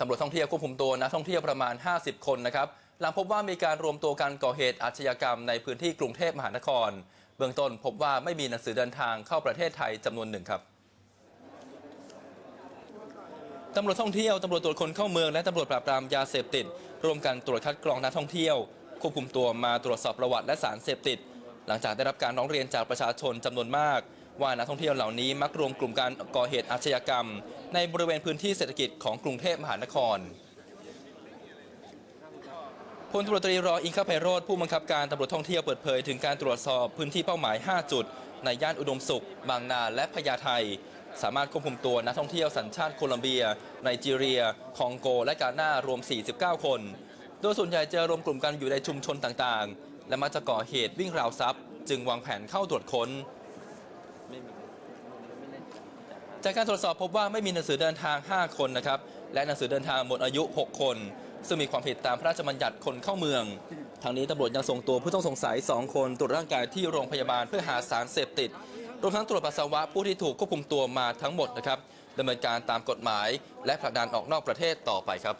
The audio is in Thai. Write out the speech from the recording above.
ตำรวจท่องเที่ยวควบคุมตัวนักท่องเที่ยวประมาณ 50 คนนะครับหลังพบว่ามีการรวมตัวกันก่อเหตุอาชญากรรมในพื้นที่กรุงเทพมหานคร เบื้องต้นพบว่าไม่มีหนังสือเดินทางเข้าประเทศไทยจำนวนหนึ่งครับตำรวจท่องเที่ยวตำรวจตรวจคนเข้าเมืองและตำรวจปราบปรามยาเสพติดร่วมกันตรวจคัดกรองนักท่องเที่ยว ควบคุมตัวมาตรวจสอบประวัติและสารเสพติด หลังจากได้รับการร้องเรียนจากประชาชนจำนวนมาก ว่านักท่องเที่ยวเหล่านี้มักรวมกลุ่มการก่อเหตุอาชญากรรม ในบริเวณพื้นที่เศรษฐกิจของกรุงเทพมหานครพลตำรวจตรีรออิงคาไพโรธผู้บังคับการตำรวจท่องเที่ยวเปิดเผยถึงการตรวจสอบพื้นที่เป้าหมาย 5 จุด ในย่านอุดมสุข บางนาและพญาไทสามารถควบคุมตัวนักท่องเที่ยวสัญชาติโคลัมเบีย ไนจีเรีย คองโก และกาหน้ารวม 49 คน โดยส่วนใหญ่จะรวมกลุ่มกันอยู่ในชุมชนต่างๆ และมักจะก่อเหตุวิ่งราวทรัพย์ จึงวางแผนเข้าตรวจค้น จากการตรวจสอบพบว่าไม่มีหนังสือเดินทาง 5 คนนะครับ และหนังสือเดินทางหมดอายุ 6 คน ซึ่งมีความผิดตามพระราชบัญญัติคนเข้าเมือง ทางนี้ตำรวจยังส่งตัวผู้ต้องสงสัย 2 คนตรวจร่างกายที่โรงพยาบาลเพื่อหาสารเสพติด รวมทั้งตรวจปัสสาวะผู้ที่ถูกควบคุมตัวมาทั้งหมดนะครับดำเนินการตามกฎหมาย และผลักดันออกนอกประเทศต่อไปครับ